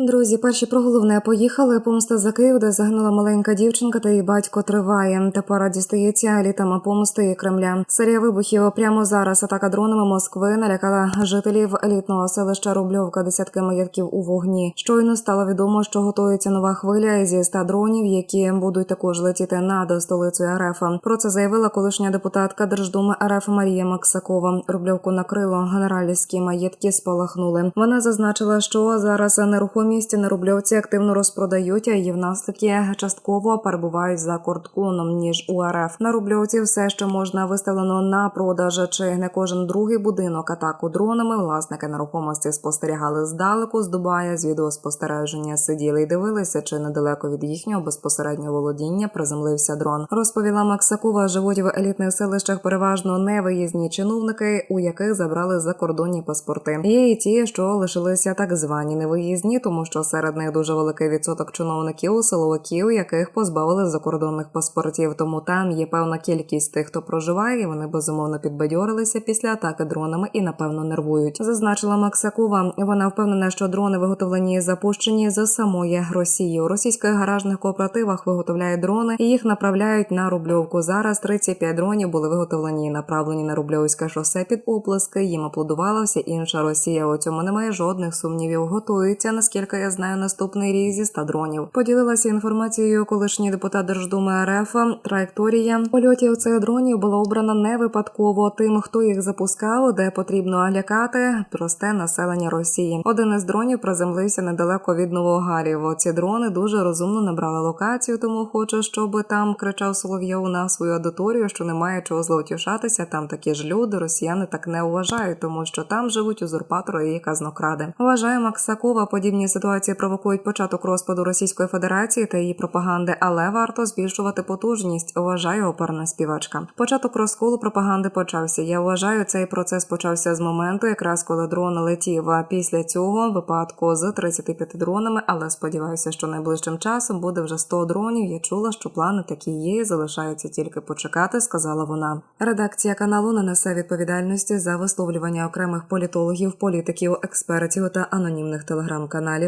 Друзі, перші про головне поїхали. Помста за Київ, де загинула маленька дівчинка, та її батько триває. Тепер дістається елітами помсти і Кремля. Серія вибухів прямо зараз. Атака дронами Москви налякала жителів елітного селища Рубльовка. Десятки маєтків у вогні. Щойно стало відомо, що готується нова хвиля зі 100 дронів, які будуть також летіти над столицею РФ. Про це заявила колишня депутатка Держдуми РФ Марія Максакова. Рубльовку накрило генеральські маєтки спалахнули. Вона зазначила, що зараз нерухомість на Рубльовці активно розпродають, а її наслідки частково перебувають за кордоном ніж у РФ. На Рубльовці все, що можна виставлено на продаж, чи не кожен другий будинок атаку дронами. Власники нерухомості спостерігали здалеку з Дубая. З відеоспостереження сиділи й дивилися, чи недалеко від їхнього безпосереднього володіння приземлився дрон. Розповіла Максакова, живуть в елітних селищах переважно невиїзні чиновники, у яких забрали закордонні паспорти. Є і ті, що лишилися так звані невиїзні, тому що серед них дуже великий відсоток чиновників, силовиків, яких позбавили закордонних паспортів. Тому там є певна кількість тих, хто проживає, і вони безумовно підбадьорилися після атаки дронами і напевно нервують. Зазначила Максакова. Вона впевнена, що дрони виготовлені і запущені з самої Росії. У російських гаражних кооперативах виготовляють дрони і їх направляють на рубльовку. Зараз 35 дронів були виготовлені і направлені на рубльовське шосе під оплески. Їм аплодувала вся інша Росія. У цьому немає жодних сумнівів. Готується, наскільки я знаю, наступний рік зі 100 дронів. Поділилася інформацією колишній депутат Держдуми РФ. Траєкторія польотів цих дронів була обрана не випадково тим, хто їх запускав, де потрібно лякати просте населення Росії. Один із дронів приземлився недалеко від Новогарів. Ці дрони дуже розумно набрали локацію, тому хочу, щоб там кричав Соловйов на свою аудиторію, що немає чого зловтішатися. Там такі ж люди, росіяни так не вважають, тому що там живуть узурпатори і казнокради. Вважає Максакова, подібні ситуації провокують початок розпаду Російської Федерації та її пропаганди, але варто збільшувати потужність. Вважає оперна співачка. Початок розколу пропаганди почався. Я вважаю, цей процес почався з моменту, якраз коли дрон летів. А після цього випадку з 35 дронами, але сподіваюся, що найближчим часом буде вже 100 дронів. Я чула, що плани такі є. Залишається тільки почекати, сказала вона. Редакція каналу не несе відповідальності за висловлювання окремих політологів, політиків, експертів та анонімних телеграм-каналів.